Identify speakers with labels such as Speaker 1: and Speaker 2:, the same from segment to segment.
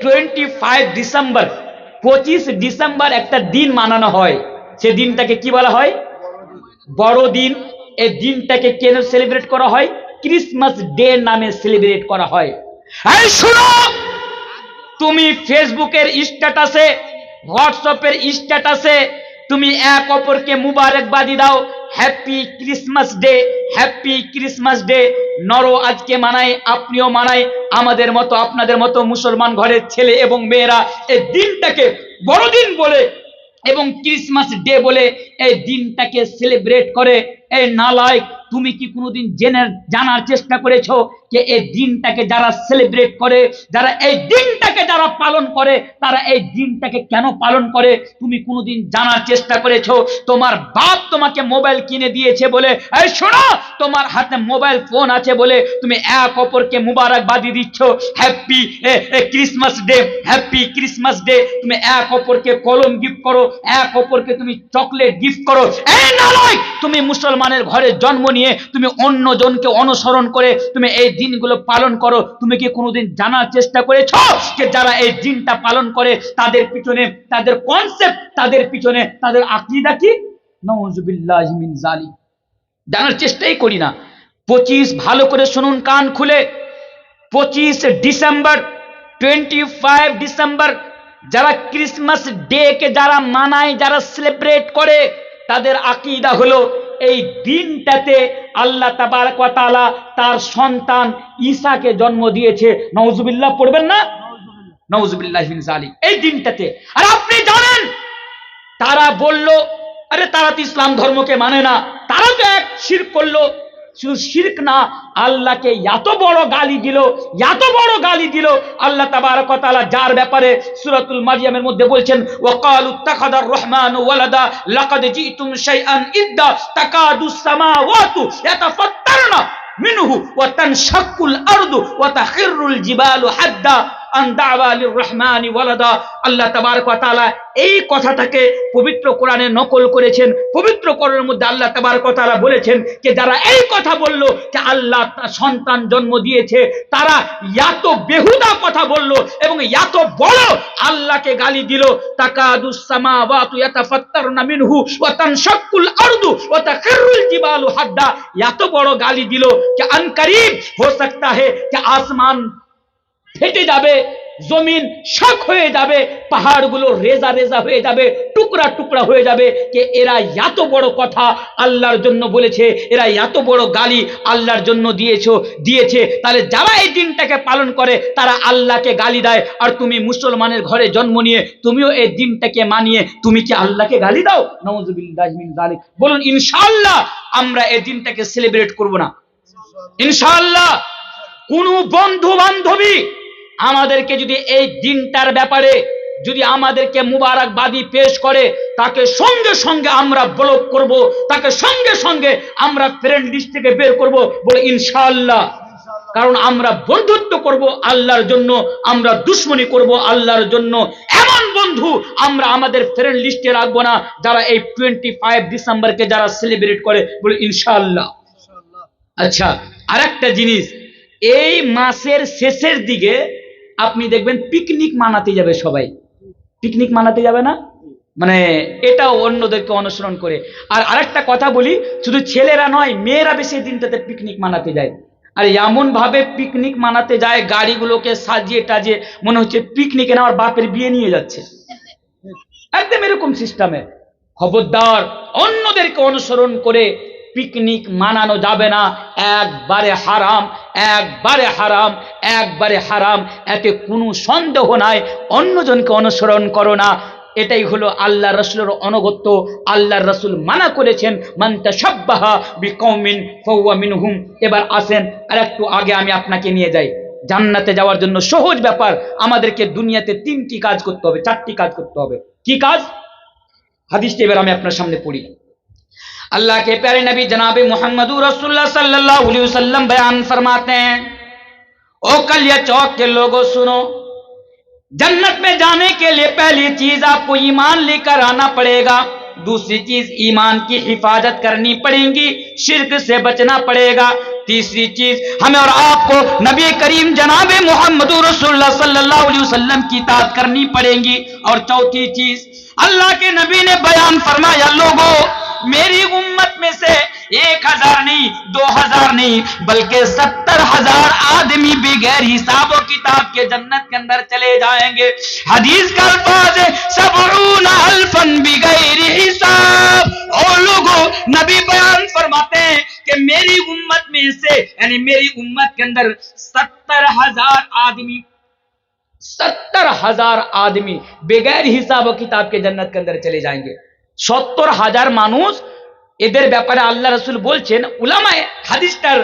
Speaker 1: Twenty five December পঁচিশ December একটা দিন মানানো হয়। সে দিনটাকে কি বলা হয়? বড়দিন এই দিনটাকে কেন সেলিব্রেট করা হয়? ক্রিসমাস ডে নামে সেলিব্রেট করা হয়। এই শোনো! তুমি ফেসবুকের স্ট্যাটাসে হোয়াটসঅ্যাপের স্ট্যাটাসে তুমি এক অপরকে মুবারকবাদি দাও। Happy Christmas day happy Christmas day নর আজকে মানায়, আপনিও মানায়। আমাদের মতো, আপনাদের মতো মুসলমান ঘরের ছেলে এবং মেয়েরা এই দিনটাকে বড়দিন বলে এবং ক্রিসমাস ডে বলে এই দিনটাকে সেলিব্রেট করে। এই নালায়ক তুমি কি কোনোদিন জেনে জানার চেষ্টা করেছ যে এই দিনটাকে যারা সেলিব্রেট করে, যারা এই দিনটাকে যারা পালন করে, তারা এই দিনটাকে কেন পালন করে? তুমি কোনোদিন জানার চেষ্টা করেছ? তোমার বাপ তোমাকে মোবাইল কিনে দিয়েছে বলে, এই শোনো, তোমার হাতে মোবাইল ফোন আছে বলে তুমি এক অপরকে মুবারকবাদি দিচ্ছ। Happy Christmas day happy Christmas day তুমি এক অপরকে কলম গিফট করো, এক অপরকে তুমি চকলেট গিফট করো। এই নয় তুমি মুসলমানের ঘরে জন্ম নিয়ে তুমি অন্য জনকে অনুসরণ করে তুমি এই দিনগুলো পালন করো। তুমি কি কোনোদিন জানার চেষ্টা করেছ যে যারা এই দিনটা পালন করে, তাদের পিছনে, তাদের কনসেপ্ট তাদের পিছনে, তাদের আকীদা কি? নওয়াজুবিল্লাহি মিন জালিম জানার চেষ্টাই করি না। পঁচিশ ভালো করে শুনুন, কান খুলে। পঁচিশ ডিসেম্বর টোয়েন্টি ফাইভ ডিসেম্বর, যারা ক্রিসমাস ডে কে যারা মানায়, যারা সেলিব্রেট করে, তাদের আকিদা হলো এই দিনটাতে আল্লাহ তাবারকালা তার সন্তান ঈশাকে জন্ম দিয়েছে। নওজুবিল্লাহ পড়বেন না? নওজবিল্লাহ এই দিনটাতে। আর আপনি জানেন, তারা বলল, আরে তারা তো ইসলাম ধর্মকে মানে না। তারা তো এক শির করল। শুধু শিরক না, আল্লাহকে এত বড় গালি দিল, এত বড় গালি দিল, আল্লাহ তাবারক ওয়া তাআলা যার ব্যাপারে সূরাতুল মারিয়ামের মধ্যে বলছেন, ওয়াকালু তাখাদার রহমান ওয়ালাদা, লাকাদ জিতুম শাইআন ইদ্দা তাকাদুস সামাওয়াতু ইয়াতাফাত্তারনা মিনহু ওয়া তানশাক্কুল আরদু ওয়া তাখিরুল জিবালু হাদ্দা। সন্তান জন্ম দিয়েছে, তারা বেহুদা কথা বলল এবং বড় আল্লাহকে গালি দিল। এত বড় গালি দিল আনকারিব হো সকতা হে আসমান ফেটে যাবে, জমিন শক হয়ে যাবে, পাহাড়গুলো রেজা রেজা হয়ে যাবে, টুকরা টুকরা হয়ে যাবে যে এরা এত বড় কথা আল্লাহর জন্য বলেছে, এরা এত বড় গালি আল্লাহর জন্য দিয়েছ, দিয়েছে, তাহলে যারা এই দিনটাকে পালন করে, তারা আল্লাহকে গালি দেয়, আর তুমি মুসলমানের ঘরে জন্ম নিয়ে, তুমিও এই দিনটাকে মানিয়ে, তুমি কি আল্লাহকে গালি দাও? যালিক। বলুন, ইনশাআল্লাহ আমরা এই দিনটাকে সেলিব্রেট করব না। ইনশাআল্লাহ কোন বন্ধু বান্ধবী আমাদেরকে যদি এই দিনটার ব্যাপারে যদি আমাদেরকে মুবারকবাদী পেশ করে, তাকে সঙ্গে সঙ্গে আমরা ব্লক করব, তাকে সঙ্গে সঙ্গে আমরা ফ্রেন্ড লিস্ট থেকে বের করব বলে ইনশাআল্লাহ। কারণ আমরা বন্ধুত্ব করব আল্লাহর জন্য, আমরা দুশ্মনী করব আল্লাহর জন্য। এমন বন্ধু আমরা আমাদের ফ্রেন্ড লিস্টে রাখব না, যারা এই টোয়েন্টি ফাইভ ডিসেম্বরকে যারা সেলিব্রেট করে বলে ইনশাআল্লাহ। আচ্ছা আরেকটা জিনিস, এই মাসের শেষের দিকে আপনি দেখবেন পিকনিক মানাতে যাবে সবাই। পিকনিক মানাতে যাবে না? মানে এটাও অন্যদেরকে অনুসরণ করে। আর আরেকটা কথা বলি, শুধু ছেলেরা নয়, মেয়েরা বেশি দিনটাতে পিকনিক মানাতে যায়। আর এমন ভাবে পিকনিক মানাতে যায়, গাড়িগুলোকে সাজিয়ে টাজিয়ে, মনে হচ্ছে পিকনিকে না আমার বাপের বিয়ে নিয়ে যাচ্ছে। একদম এরকম সিস্টেমে খবরদার, অন্যদেরকে অনুসরণ করে পিকনিক মানানো যাবে না। একবারে হারাম একবারে হারাম একবারে হারাম। এতে কোনো সন্দেহ নাই, অন্যজনকে অনুসরণ করো না। এটাই হলো আল্লাহ রসুলের অনগত্য। আল্লাহ রসুল মানা করেছেন মান্তা সব্বাহা বিকৌমিন ফৌয়া মিনহুম। এবার আসেন আর একটু আগে আমি আপনাকে নিয়ে যাই। জান্নাতে যাওয়ার জন্য সহজ ব্যাপার, আমাদেরকে দুনিয়াতে তিনটি কাজ করতে হবে, চারটি কাজ করতে হবে। কি কাজ? হাদিসটা এবার আমি আপনার সামনে পড়ি। اللہ کے پیارے نبی جناب محمد رسول اللہ صلی اللہ علیہ وسلم بیان فرماتے ہیں۔ او کل یا چوک کے لوگوں سنو، جنت میں جانے کے لیے پہلی چیز آپ کو ایمان لے کر آنا پڑے گا، دوسری چیز ایمان کی حفاظت کرنی پڑے گی، شرک سے بچنا پڑے گا، تیسری چیز ہمیں اور آپ کو نبی کریم جناب محمد رسول اللہ صلی اللہ علیہ وسلم کی تعداد کرنی پڑے گی۔ اور چوتھی چیز، اللہ کے نبی نے بیان فرمایا لوگوں میری امت میں سے ایک ہزار نہیں، دو ہزار نہیں، بلکہ ستر ہزار آدمی بغیر حساب و کتاب کے جنت کے اندر چلے جائیں گے۔ حدیث کا الفاظ سبعون الفن بغیر حساب۔ اور لوگوں نبی بیان فرماتے ہیں کہ میری امت میں سے یعنی میری امت کے اندر ستر ہزار آدمی، ستر ہزار آدمی بغیر حساب و کتاب کے جنت کے اندر چلے جائیں گے۔ সত্তর হাজার মানুষ এদের ব্যাপারে আল্লাহ রসুল বলছেন, উলামায় হাদিসটার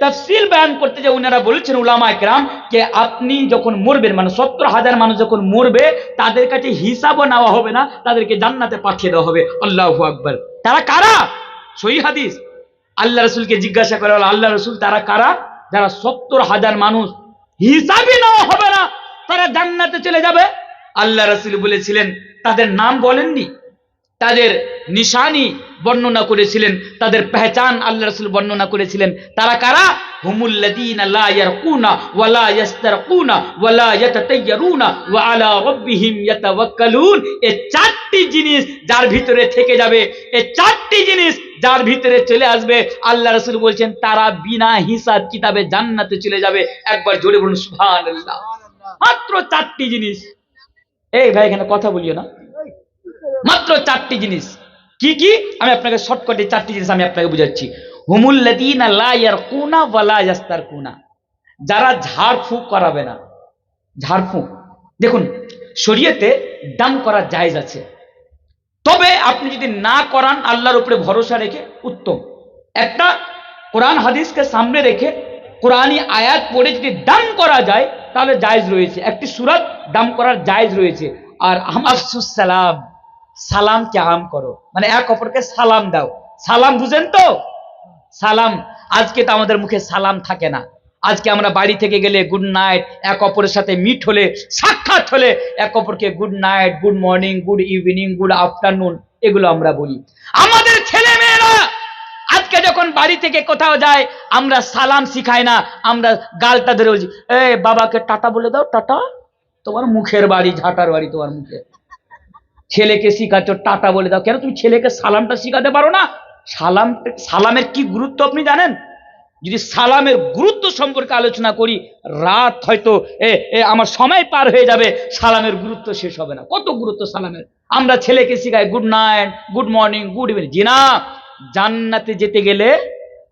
Speaker 1: তফসিল বয়ান করতে যে ওনারা বলছেন উলামা একরাম যে আপনি যখন মরবেন মানে সত্তর হাজার মানুষ যখন মরবে, তাদের কাছে হিসাবও নেওয়া হবে না, তাদেরকে জান্নাতে পাঠিয়ে দেওয়া হবে। আল্লাহ আকবর। তারা কারা? সহি হাদিস। আল্লাহ রসুলকে জিজ্ঞাসা করা হলো, আল্লাহ রসুল তারা কারা? যারা সত্তর হাজার মানুষ হিসাবই নেওয়া হবে না, তারা জান্নাতে চলে যাবে। আল্লাহ রসুল বলেছিলেন তাদের নাম বলেননি। তাদের নিশানি বর্ণনা করেছিলেন। তাদের পেহচান আল্লাহ রসুল বর্ণনা করেছিলেন। তারা কারা? জিনিস যার ভিতরে থেকে যাবে। চারটি জিনিস যার ভিতরে চলে আসবে। আল্লাহ রসুল বলছেন, তারা বিনা হিসাব কিতাবে জান্নাতে চলে যাবে। একবার জোরে বলুন মাত্র চারটি জিনিস। এই ভাই, এখানে কথা বলিও না। মাত্র চারটি জিনিস। কি কি? আমি আপনাকে শর্টকাটে চারটি জিনিস আমি আপনাকে বুঝাচ্ছি। যারা ঝাড়ফুঁক করাবে না। ঝাড়ফুঁক। দেখুন, শরীয়তে দান করা জায়জ আছে। তবে আপনি যদি না করান, আল্লাহর উপরে ভরসা রেখে, উত্তম। একটা কোরআন হাদিসকে সামনে রেখে, কোরআনী আয়াত পড়ে যদি দান করা যায় তাহলে জায়েজ রয়েছে। একটি সুরাত দাম করার জায়েজ রয়েছে। আর আমার সালাম সালামকে আম করো। মানে এক অপরকে সালাম দাও। সালাম বুঝেন তো? সালাম। আজকে তো আমাদের মুখে সালাম থাকে না। আজকে আমরা বাড়ি থেকে গেলে গুড নাইট এক অপরের সাথে মিট হলে, সাক্ষাৎ হলে এক অপরকে good night good morning good evening good afternoon এগুলো আমরা বলি। আমাদের ছেলে মেয়েরা আজকে যখন বাড়ি থেকে কোথাও যায়, আমরা সালাম শিখাই না, আমরা গালটা ধরে বলছি এ বাবাকে টাটা বলে দাও, টাটা। তোমার মুখের বাড়ি, ঝাঁটার বাড়ি তোমার মুখে। ছেলেকে শিখাচ্ছ, টাটা বলে দাও। কেন তুমি ছেলেকে সালামটা শিখাতে পারো না? সালাম, সালামের কি গুরুত্ব আপনি জানেন? যদি সালামের গুরুত্ব সম্পর্কে আলোচনা করি, রাত হয়তো, এ এ, আমার সময় পার হয়ে যাবে, সালামের গুরুত্ব শেষ হবে না। কত গুরুত্ব সালামের? আমরা ছেলেকে শিখাই, good night, good morning, good evening. জি না জান্নাতে যেতে গেলে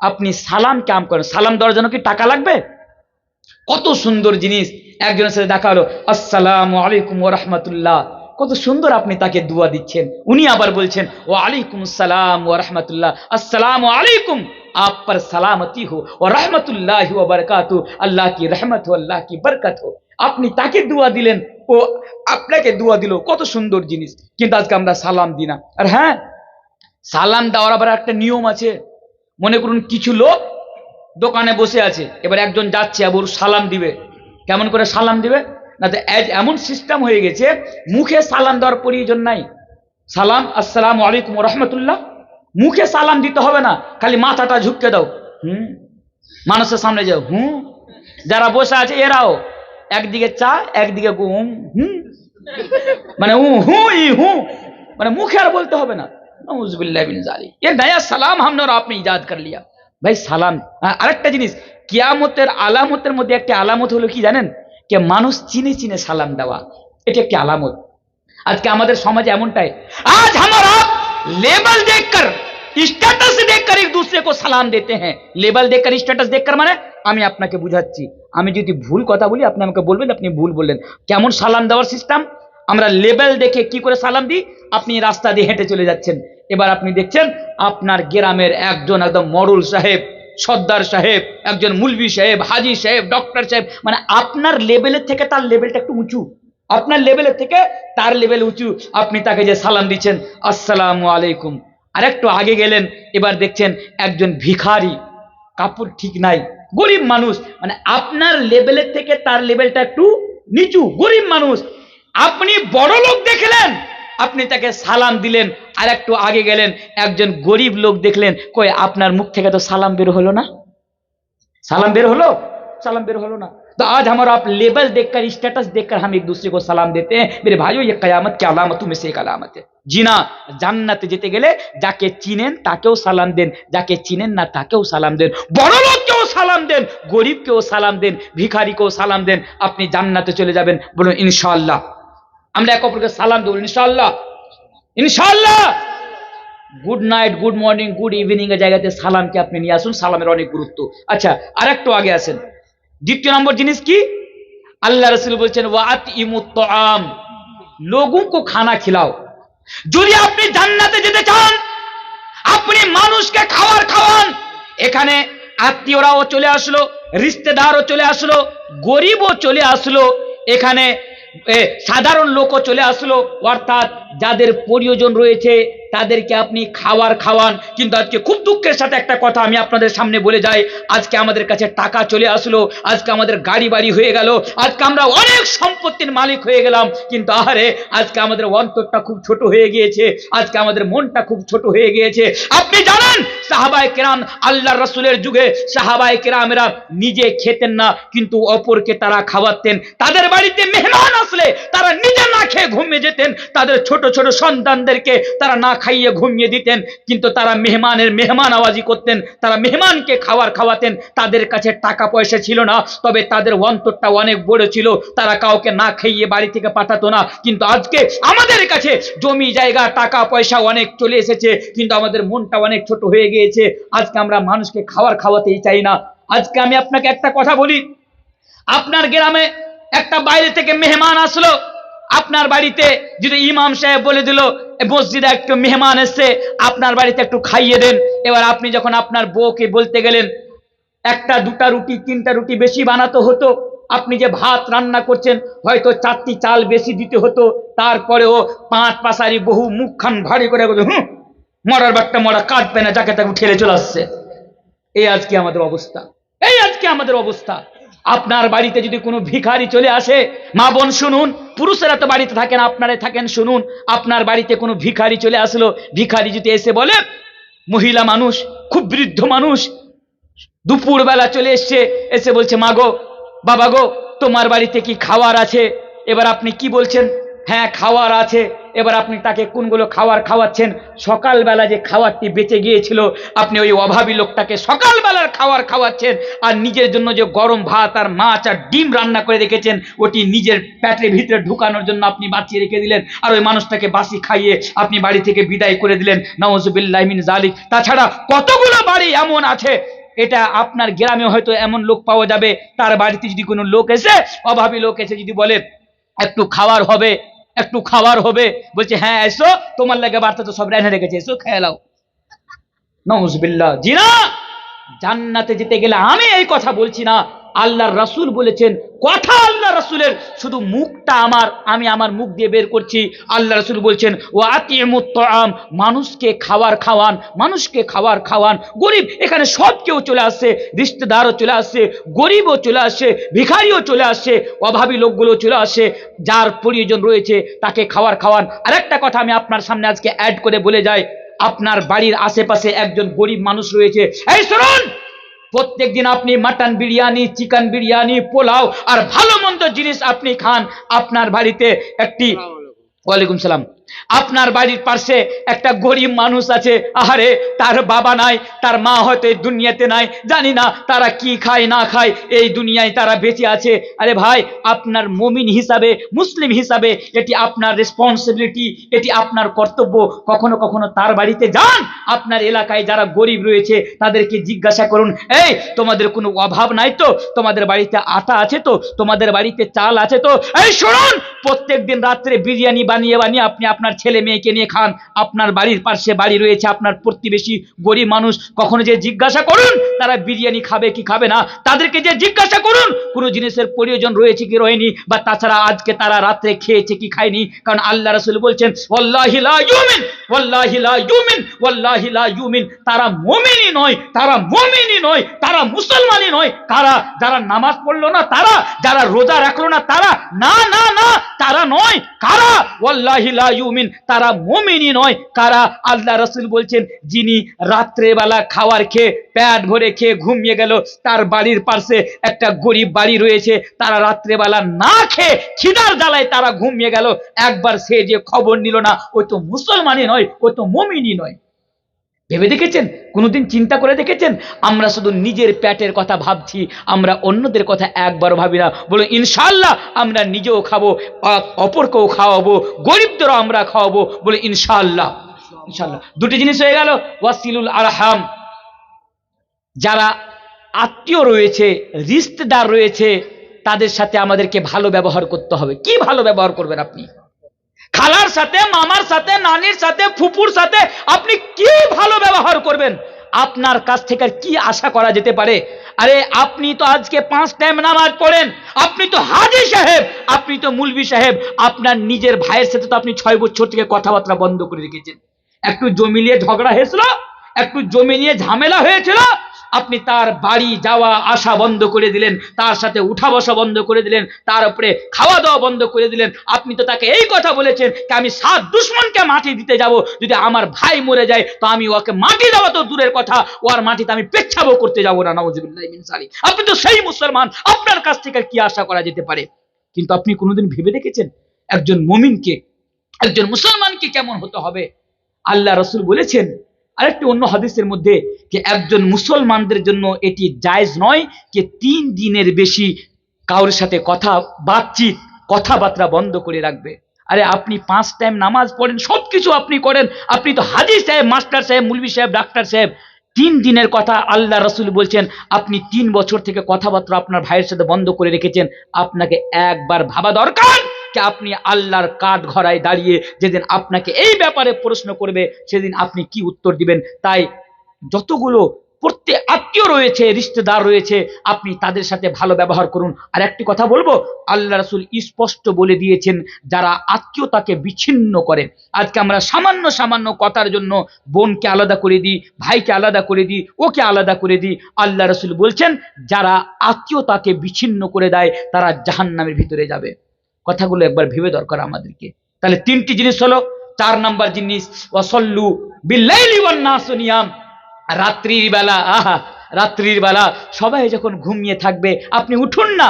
Speaker 1: আপনি সালাম কাম করেন সালাম দেওয়ার জন্য কি টাকা লাগবে কত সুন্দর জিনিস একজনের সাথে দেখা হলো আসসালামু আলাইকুম ও রহমতুল্লাহ কত সুন্দর আপনি তাকে দুয়া দিচ্ছেন উনি আবার বলছেন ও আলাইকুম সালাম ও রহমতুল্লাহ আসসালামু আলাইকুম आप पर सलामती हो और रहमतुल्लाह व बरकातु আল্লাহ কি রহমত हो আল্লাহ কি বরকত हो আপনি তাকে দোয়া দিলেন ও আপনাকে দোয়া দিল কত সুন্দর জিনিস কিন্তু আজকে আমরা সালাম দিই না আর হ্যাঁ সালাম দেওয়ার আবার একটা নিয়ম আছে। মনে করুন কিছু লোক দোকানে বসে আছে, এবার একজন যাচ্ছে, আবার সালাম দিবে। কেমন করে সালাম দিবে? না তো এমন সিস্টেম হয়ে গেছে, মুখে সালাম দেওয়ার প্রয়োজন নাই। সালাম, আসসালামু আলাইকুম রহমতুল্লাহ। মুখে সালাম দিতে হবে না, খালি মাথাটা ঝুঁকে দাও। হুম? মানুষের সামনে যাও। হুম? যারা বসে আছে, এরাও। একদিকে চা, একদিকে গুম হুম? মানে হু হু। মানে মুখে আর বলতে হবে না। বিন জালি ये नया सलाम हमने और आपने ইজাদ कर लिया ভাই সালাম হ্যাঁ, আরেকটা জিনিস কিয়ামতের আলামতের মধ্যে একটা আলামত হলো কি জানেন কে মানুষ চিনে চিনে সালাম দেওয়া এটা একটি আলামত আজকে আমাদের সমাজে এমনটাই आज हम और आप लेबल देखकर स्टेटस देखकर एक दूसरे को सलाम देते हैं लेबल देखकर स्टेटास देखकर মানে আমি আপনাকে বুঝাচ্ছি আমি যদি ভুল কথা বলি আপনি আমাকে বলবেন আপনি ভুল বললেন কেমন সালাম দেওয়ার সিস্টেম আমরা লেবেল দেখে কি করে সালাম দিই? আপনি রাস্তা দিয়ে হেঁটে চলে যাচ্ছেন। এবার আপনি দেখছেন, আপনার গ্রামের একজন একদম মরুল সাহেব, সর্দার সাহেব, একজন মুলবি সাহেব, হাজি সাহেব ডক্টর সাহেব মানে আপনার লেভেলের থেকে তার লেভেলটা একটু উঁচু। আপনার লেভেলের থেকে তার লেভেল উঁচু। আপনি তাকে যে সালাম দিচ্ছেন, আসসালামু আলাইকুম। আর একটু আগে গেলেন, এবার দেখছেন একজন ভিখারি। কাপড় ঠিক নাই। গরিব মানুষ। মানে আপনার লেভেলের থেকে তার লেভেলটা একটু নিচু। গরিব মানুষ। আপনি বড় লোক দেখলেন আপনি তাকে সালাম দিলেন আর একটু আগে গেলেন একজন গরিব লোক দেখলেন কই আপনার মুখ থেকে তো সালাম বের হলো না सलाम बेर हलो सलाम बेर हलो ना तो आज हमारा आप लेवल देखकर स्टेटस देखकर हम एक दूसरे को सलाम देते हैं मेरे भाइयों ये कयामत की अलामतों में से एक अलामत है জি না জান্নাতে যেতে গেলে যাকে চিনেন তাকেও সালাম দেন যাকে চিনেন না তাকেও সালাম দেন বড় লোককেও সালাম দেন গরিবকেও সালাম দেন ভিখারিকেও সালাম দেন আপনি জান্নাতে চলে যাবেন বলুন ইনশাআল্লাহ আমরা এক অপরকে সালাম দেবো ইনশাল্লাহ ইনশাআল্লাহ! Good night good morning good evening এর জায়গাতে সালামকে আপনি নিয়ে আসুন, সালামের অনেক গুরুত্ব। আচ্ছা আর একটু আগে আসেন। দ্বিতীয় নম্বর জিনিস কি? আল্লাহ রসুল বলছেন ওয়াত ইমুত্তাম লোগোं को খানা খিলাও। যদি আপনি জান্নাতে যেতে চান, আপনি মানুষকে খাবার খাওয়ান। এখানে আত্মীয়রাও চলে আসলো রিস্তেদারও চলে আসলো, গরিবও চলে আসলো। এখানে সাধারণ লোকও চলে আসলো অর্থাৎ যাদের প্রয়োজন রয়েছে তাদেরকে আপনি খাবার খাওয়ান। কিন্তু আজকে খুব দুঃখের সাথে একটা কথা আমি আপনাদের সামনে বলে যাই। আজকে আমাদের কাছে টাকা চলে আসলো, আজকে আমাদের গাড়ি বাড়ি হয়ে গেল, আজকে আমরা অনেক সম্পত্তির মালিক হয়ে গেলাম। কিন্তু আহারে, আজকে আমাদের অন্তরটা খুব ছোট হয়ে গিয়েছে, আজকে আমাদের মনটা খুব ছোট হয়ে গিয়েছে। আপনি জানেন সাহাবাই কেরাম আল্লাহ রসুলের যুগে সাহাবাই কেরামেরা নিজে খেতেন না, কিন্তু অপরকে তারা খাওয়াতেন। তাদের বাড়িতে মেহমান আসলে তারা নিজে না খেয়ে ঘুমিয়ে যেতেন। তাদের ছোট ছোট সন্তানদেরকে তারা না খাইয়ে ঘুমিয়ে দিতেন, কিন্তু তারা মেহমানের মেহমান আওয়াজি করতেন, তারা মেহমানকে খাবার খাওয়াতেন, তাদের কাছে টাকা পয়সা ছিল না, তবে তাদের অন্তরটা অনেক বড় ছিল, তারা কাউকে না খাইয়ে বাড়ি থেকে পাঠাতো না, কিন্তু আজকে আমাদের কাছে জমি জায়গা টাকা পয়সা অনেক চলে এসেছে, কিন্তু আমাদের মনটা অনেক ছোট হয়ে গিয়েছে, আজকে আমরা মানুষকে খাবার খাওয়াতেই চাই না। আজকে আমি আপনাকে একটা কথা বলি, আপনার গ্রামে একটা বাইরে থেকে মেহমান আসলো আপনার বাড়িতে যদি ইমাম সাহেব বলে দিল "এ মসজিদে একটু মেহমান এসছে আপনার বাড়িতে একটু খাইয়ে দেন। এবার আপনি যখন আপনার বউকে বলতে গেলেন একটা দুটা রুটি তিনটা রুটি বেশি বানাতে হতো আপনি যে ভাত রান্না করছেন হয়তো চারটি চাল বেশি দিতে হতো। তারপরেও পাঁচ পাশারি বহু মুখখান ভারী করে বলে, হুম মরার বাট্টা মরা কাটবে না যাকে তাকে ঠেলে চলে আসছে। এই আজকে আমাদের অবস্থা। এই আজকে আমাদের অবস্থা। আপনার বাড়িতে যদি কোনো ভিখারি চলে আসে, মা বোন শুনুন, পুরুষেরা তো বাড়িতে থাকেন আপনারা থাকেন, শুনুন, আপনার বাড়িতে কোনো ভিখারি চলে আসলো, ভিখারি যদি এসে বলে, মহিলা মানুষ, খুব বৃদ্ধ মানুষ, দুপুরবেলা চলে এসছে, এসে বলছে, মা গো, বাবা গো, তোমার বাড়িতে কি খাওয়ার আছে? এবার আপনি কি বলছেন? হ্যাঁ খাওয়ার আছে। এবার আপনি তাকে কোনগুলো খাবার খাওয়াচ্ছেন? সকালবেলা যে খাবারটি বেঁচে গিয়েছিল, আপনি ওই অভাবী লোকটাকে সকালবেলার খাবার খাওয়াচ্ছেন আর নিজের জন্য যে গরম ভাত আর মাছ আর ডিম রান্না করে রেখেছেন, ওটি নিজের প্যাটের ভিতরে ঢুকানোর জন্য আপনি বাঁচিয়ে রেখে দিলেন আর ওই মানুষটাকে বাসি খাইয়ে আপনি বাড়ি থেকে বিদায় করে দিলেন। নওয়াজুবিল্লাহ মিন জালিক তাছাড়া কতগুলো বাড়ি এমন আছে? এটা আপনার গ্রামে হয়তো এমন লোক পাওয়া যাবে, তার বাড়িতে যদি কোনো লোক এসে, অভাবী লোক এসে যদি বলে, একটু খাওয়ার হবে। একটু খাবার হবে। বলছে হ্যাঁ এসো। তোমার লাগে বার্তা তো সব রেখে রেখেছে এসো, খেয়ে নাও। নজবিল্লা জি না জান্নাতে যেতে গেলে আমি এই কথা বলছি না। আল্লাহর রাসূল বলেছেন, কথা আল্লাহ রাসূলের, শুধু মুখটা আমার, আমি আমার মুখ দিয়ে বের করছি। আল্লাহ রাসূল বলছেন ও আতিমুত তাআম মানুষকে খাবার খাওয়ান, মানুষকে খাবার খাওয়ান। গরিব, এখানে সব কেউ চলে আসছে রিশতেদারও চলে আসছে গরিবও চলে আসছে ভিখারিও চলে আসছে অভাবী লোকগুলো চলে আসে, যার প্রয়োজন রয়েছে তাকে খাবার খাওয়ান। আরেকটা কথা আমি আপনার সামনে আজকে অ্যাড করে বলে যাই, আপনার বাড়ির আশেপাশে একজন গরিব মানুষ রয়েছে। এই শুনুন! প্রত্যেক দিন আপনি মাটন বিরিয়ানি চিকেন বিরিয়ানি পোলাও আর ভালো মন্দ জিনিস আপনি খান আপনার বাড়িতে একটি ওয়ালাইকুম সালাম। আপনার বাড়ির পাশে একটা গরিব মানুষ আছে। আহারে, তার বাবা নাই, তার মা হয়তো এই দুনিয়াতে নাই। জানি না তারা কি খায়, না খায়, এই দুনিয়ায় তারা বেঁচে আছে। আরে ভাই, আপনার মমিন হিসাবে, মুসলিম হিসাবে, এটি আপনার রেসপন্সিবিলিটি এটি আপনার কর্তব্য। কখনো কখনো তার বাড়িতে যান। আপনার এলাকায় যারা গরিব রয়েছে, তাদেরকে জিজ্ঞাসা করুন, এই, তোমাদের কোনো অভাব নাই তো? তোমাদের বাড়িতে আটা আছে তো? তোমাদের বাড়িতে চাল আছে তো? এই, শুনুন! প্রত্যেক দিন রাত্রে বিরিয়ানি বানিয়ে বানিয়ে আপনি আপনার ছেলে মেয়েকে নিয়ে খান, আপনার বাড়ির পাশে বাড়ি রয়েছে, আপনার প্রতিবেশী গরিব মানুষ, কখনো যে জিজ্ঞাসা করুন, তারা বিরিয়ানি খাবে কি খাবে না, তাদেরকে যে জিজ্ঞাসা করুন, কোনো জিনিসের প্রয়োজন রয়েছে কি রয়নি, বা তাছাড়া আজকে তারা রাত্রে খেয়েছে কি খায়নি, কারণ আল্লাহ রাসূল বলছেন তারা মুমিনই নয়, তারা মুমিনই নয়, তারা মুসলমানই নয় কারা যারা নামাজ পড়ল না, তারা যারা রোজা রাখল না, তারা না না না, তারা নয়, কারা? ওয়াল্লাহি লা ইউমিন তারা মুমিনই নয়, কারা আল্লাহ রসুল বলছেন, যিনি রাত্রেবেলা খাওয়ার খেয়ে প্যাট ভরে খেয়ে ঘুমিয়ে গেল, তার বাড়ির পাশে একটা গরিব বাড়ি রয়েছে, তারা রাত্রেবেলা না খেয়ে খিদার জ্বালায় তারা ঘুমিয়ে গেল, একবার সে যে খবর নিল না ওই তো মুসলমানই নয়, ও তো মুমিনই নয়। ভেবে দেখেছেন? কোনোদিন চিন্তা করে দেখেছেন? আমরা শুধু নিজের প্যাটের কথা ভাবছি, আমরা অন্যদের কথা একবার ভাবি না। বলো ইনশাল্লাহ আমরা নিজেও খাব অপরকেও খাওয়াবো, গরিবদেরও আমরা খাওয়াবো। বলে ইনশাল্লাহ ইনশাল্লাহ দুটি জিনিস হয়ে গেল, ওয়াসিলুল আরহাম। যারা আত্মীয় রয়েছে রিস্তেদার রয়েছে, তাদের সাথে আমাদেরকে ভালো ব্যবহার করতে হবে। কি ভালো ব্যবহার করবেন আপনি? খালার সাথে, মামার সাথে, নানির সাথে ফুপুর সাথে আপনি কি ভালো ব্যবহার করবেন? আপনার কাছ থেকে আর কি আশা করা যেতে পারে? আরে, আপনি তো আজকে পাঁচ টাইম নামাজ পড়েন, আপনি তো হাজি সাহেব, আপনি তো মুলবি সাহেব, আপনার নিজের ভাইয়ের সাথে তো আপনি ছয় বছর থেকে কথাবার্তা বন্ধ করে রেখেছেন। একটু জমি নিয়ে ঝগড়া হয়েছিল, একটু জমি নিয়ে ঝামেলা হয়েছিল আপনি তার বাড়ি যাওয়া, আসা বন্ধ করে দিলেন, তার সাথে উঠা বসা বন্ধ করে দিলেন, তার উপরে খাওয়া দাওয়া বন্ধ করে দিলেন। আপনি তো তাকে এই কথা বলেছেন যে, আমি সাত দুশ্মনকে মাটি দিতে যাব। যদি আমার ভাই মরে যায়, তো আমি ওকে মাটি দেওয়া তো দূরের কথা। ওর মাটিতে আমি পেচ্ছাবো করতে যাব না নওয়াজুবিল্লাহ আপনি তো সেই মুসলমান, আপনার কাছ থেকে কি আশা করা যেতে পারে? কিন্তু আপনি কোনোদিন ভেবে দেখেছেন? একজন মুমিনকে, একজন মুসলমানকে কেমন হতে হবে? আল্লাহ রসুল বলেছেন আরেকটি অন্য হাদিসের মধ্যে যে একজন মুসলমানদের জন্য এটি জায়েজ নয় যে তিন দিনের বেশি কারোর সাথে কথা, বাতচিত, কথাবার্তা বন্ধ করে রাখবে। আরে আপনি পাঁচ টাইম নামাজ পড়েন সব কিছু আপনি করেন, আপনি তো হাজি সাহেব, মাস্টার সাহেব, মুলবি সাহেব, ডাক্তার সাহেব, তিন দিনের কথা আল্লাহ রসুল বলছেন, আপনি তিন বছর থেকে কথাবার্তা আপনার ভাইয়ের সাথে বন্ধ করে রেখেছেন, আপনাকে একবার ভাবা দরকার। যে আপনি আল্লাহর কাঠ ঘরায় দাঁড়িয়ে যেদিন আপনাকে এই ব্যাপারে প্রশ্ন করবে, সেদিন আপনি কি উত্তর দিবেন? তাই যতগুলো প্রত্যেক আত্মীয় রয়েছে, রিশতেদার রয়েছে, আপনি তাদের সাথে ভালো ব্যবহার করুন। আর একটি কথা বলব, আল্লাহ রাসুল স্পষ্ট বলে দিয়েছেন, যারা আত্মীয়তাকে বিচ্ছিন্ন করে, আজকে আমরা সামান্য সামান্য কথার জন্য বোনকে আলাদা করে দিই, ভাইকে আলাদা করে দিই, ওকে আলাদা করে দিই। আল্লাহ রাসূল বলছেন, যারা আত্মীয়তাকে বিচ্ছিন্ন করে দেয়, তারা জাহান্নামের ভিতরে যাবে। কথাগুলো একবার ভেবে দরকার আমাদেরকে। তাহলে তিনটি জিনিস হলো, চার নাম্বার জিনিস অসল্লু বিল্লাইলি ওয়ান নাসু রাত্রির বেলা, আহা, রাত্রির বেলা সবাই যখন ঘুমিয়ে থাকবে, আপনি উঠুন না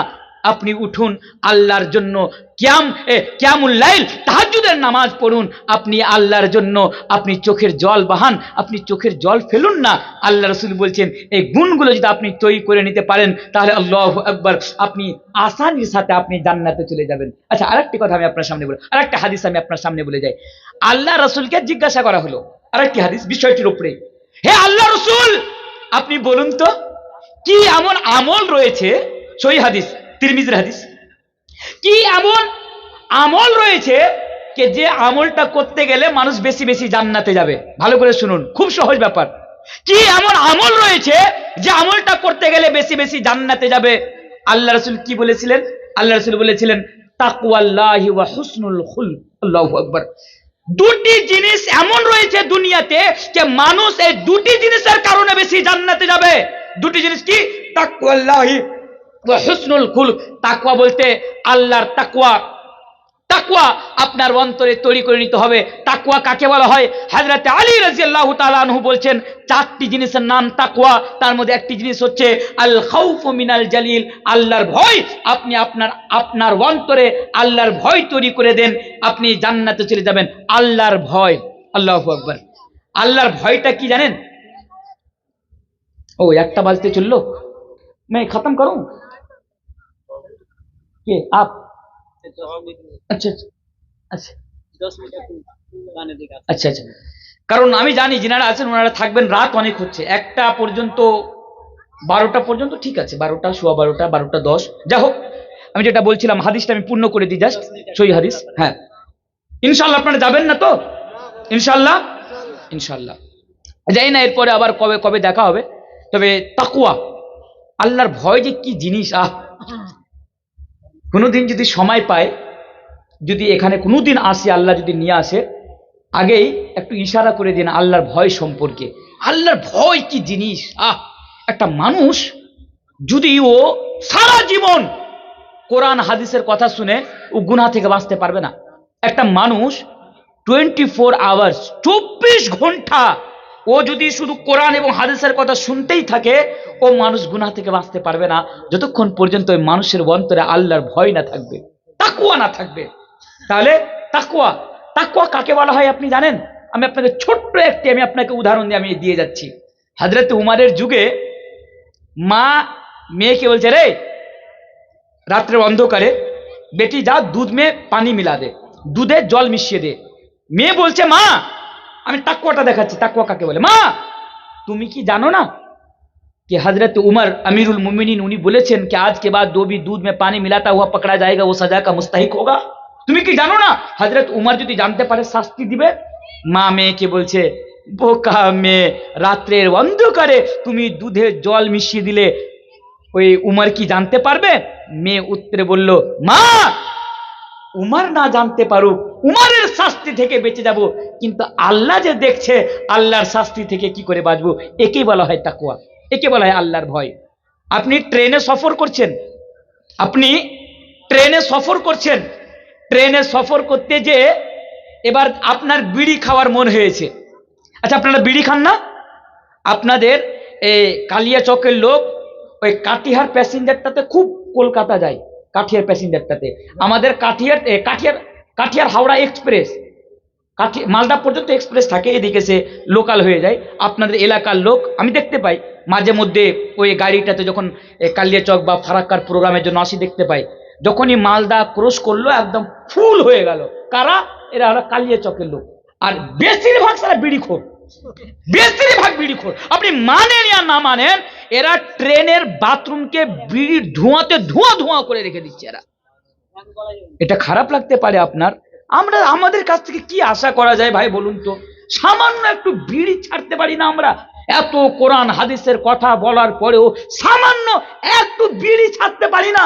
Speaker 1: আপনি উঠুন আল্লাহর জন্য ক্যাম ক্যামুল লাইল, তাহাজ্জুদের নামাজ পড়ুন। আপনি আল্লাহর জন্য, আপনি চোখের জল বাহান, আপনি চোখের জল ফেলুন না। আল্লাহ রসুল বলছেন, এই গুণগুলো যদি আপনি তৈরি করে নিতে পারেন, তাহলে আল্লাহ একবার আপনি আসানির সাথে আপনি জান্নাতে চলে যাবেন। আচ্ছা আরেকটি কথা আমি আপনার সামনে বলে, আরেকটা হাদিস আমি আপনার সামনে বলে যাই। আল্লাহ রসুলকে জিজ্ঞাসা করা হলো, আরেকটি হাদিস, বিষয়টির উপরে হে আল্লাহ রসুল, আপনি বলুন তো, কি এমন আমল রয়েছে? সই হাদিস। তিরমিজের হাদিস। কি এমন আমল রয়েছে যে যে আমলটা করতে গেলে মানুষ বেশি বেশি জান্নাতে যাবে? ভালো করে শুনুন, খুব সহজ ব্যাপার। কি এমন আমল রয়েছে যে আমলটা করতে গেলে বেশি বেশি জান্নাতে যাবে? আল্লাহ রসুল কি বলেছিলেন? আল্লাহ রসুল বলেছিলেন, তাকুয়াল্লাহি ওয়া হুসনুল খুল আল্লাহু আকবার। দুটি জিনিস এমন রয়েছে দুনিয়াতে যে মানুষ এই দুটি জিনিসের কারণে বেশি জান্নাতে যাবে। দুটি জিনিস কি? তাকওয়াল্লাহি ওয়া হুসনুল খুলক তাকওয়া বলতে আল্লাহর তাকওয়া তাকওয়া আপনার অন্তরে তৈরি করে নিতে হবে তাকওয়া কাকে বলা হয় হযরত আলী রাদিয়াল্লাহু তাআলা আনহু বলছেন চারটি জিনিসের নাম তাকওয়া তার মধ্যে একটি জিনিস হচ্ছে আল খাউফু মিনাল জালিল আল্লাহর ভয় আপনি আপনার আপনার অন্তরে আল্লাহর ভয় তৈরি করে দেন আপনি জান্নাতে চলে যাবেন আল্লাহর ভয় আল্লাহু আকবার আল্লাহর ভয়টা কি জানেন ও একটা বাজতে চললো मैं खत्म करूं কে? আপ।
Speaker 2: আচ্ছা আচ্ছা আচ্ছা।, আচ্ছা।,
Speaker 1: আচ্ছা। আচ্ছা কারণ আমি জানি যিনারা আছেন ওনারা থাকবেন রাত অনেক হচ্ছে। একটা পর্যন্ত বারোটা পর্যন্ত ঠিক আছে। বারোটা সোয়া বারোটা বারোটা দশ। যা হোক আমি যেটা বলছিলাম হাদিসটা আমি পূর্ণ করে দিই জাস্ট সই হাদিস হ্যাঁ। ইনশাল্লাহ আপনারা যাবেন না তো? ইনশাল্লাহ ইনশাল্লাহ যাই না এরপরে আবার কবে কবে দেখা হবে। তবে তাকুয়া আল্লাহর ভয় যে কি জিনিস আহ! কোনোদিন যদি সময় পায়, যদি এখানে কোনোদিন আসে, আল্লাহ যদি নিয়ে আসে, আগেই একটু ইশারা করে দিন আল্লাহর ভয় সম্পর্কে। আল্লাহর ভয় কি জিনিস? আহ! একটা মানুষ যদি ও সারা জীবন কোরআন, হাদিসের কথা শুনে ও গুনাহ থেকে বাঁচতে পারবে না। একটা মানুষ টোয়েন্টি ফোর আওয়ার্স চব্বিশ ঘণ্টা ও যদি শুধু কোরআন এবং হাদিসের কথা শুনতেই থাকে, ও মানুষ গুনাহ থেকে বাঁচতে পারবে না। যতক্ষণ পর্যন্ত ওই মানুষের অন্তরে আল্লাহর ভয় না থাকবে তাকুয়া না থাকবে। তাহলে তাকুয়া তাকুয়া কাকে বলা হয় আপনি জানেন? আমি আপনাকে ছোট্ট একটি, আমি আপনাকে উদাহরণ দিয়ে আমি দিয়ে যাচ্ছি। হাজরত উমারের যুগে মা মেয়েকে বলছে রে, রাত্রে অন্ধকারে বেটি যা দুধ মে পানি মিলা দে, দুধে জল মিশিয়ে দে। মেয়ে বলছে, মা আমি তাকুয়াটা দেখাচ্ছি তাকুয়া কাকে বলে মা তুমি কি জানো না कि हजरत उमर अमीरुल मुमिनीन उन्हीं বলেছেন कि आज के बाद दो भी दूध में पानी मिलाता हुआ पकड़ा जाएगा वो सजा का मुस्तहिक होगा তুমি কি জানো না হজরত উমর যদি জানতে পারে শাস্তি দিবে মা মেয়েকে বলছে বোকা মেয়ে রাত্রের অন্ধকারে তুমি দুধে জল মিশিয়ে দিলে ওই উমর কি জানতে পারবে মেয়ে উত্তরে বলল মা উমার না জানতে পারুক, উমারের শাস্তি থেকে বেঁচে যাব। কিন্তু আল্লাহ যে দেখছে, আল্লাহর শাস্তি থেকে কি করে বাঁচবো? একেই বলা হয় তাকুয়া একে বলা হয় আল্লাহর ভয়। আপনি ট্রেনে সফর করছেন, আপনি ট্রেনে সফর করছেন, ট্রেনে সফর করতে যে এবার আপনার বিড়ি খাওয়ার মন হয়েছে। আচ্ছা আপনারা বিড়ি খান না? আপনাদের এই কালিয়া চকের লোক ওই কাটিহার প্যাসেঞ্জারটাতে খুব কলকাতা যায়। কাঠিয়ার প্যাসেঞ্জারটাতে। আমাদের কাঠিয়ার কাঠিয়ার কাঠিয়ার হাওড়া এক্সপ্রেস। কাঠি, মালদা পর্যন্ত এক্সপ্রেস থাকে, এদিকে সে লোকাল হয়ে যায়। আপনাদের এলাকার লোক, আমি দেখতে পাই, মাঝে মধ্যে ওই গাড়িটাতে যখন কালিয়াচক বা ফারাক্কার প্রোগ্রামের জন্য আসি, দেখতে পাই। যখনই মালদা ক্রস করল, একদম ফুল হয়ে গেল। কারা? এরা হলো কালিয়াচকের লোক। আর বেশিরভাগ সারা বিড়ি খোর বেশিরভাগ বিড়ি খোর আপনি মানেন আর না মানেন, এরা ট্রেনের বাথরুমকে বিড়ির ধোঁয়াতে ধোঁয়া ধোঁয়া করে রেখে দিচ্ছে এরা। এটা খারাপ লাগতে পারে আপনার। আমরা, আমাদের কাছ থেকে কি আশা করা যায় ভাই বলুন তো? সামান্য একটু বিড়ি ছাড়তে পারি না আমরা। এত কোরআন, হাদিসের কথা বলার পরেও সামান্য একটু বিড়ি ছাড়তে পারি না।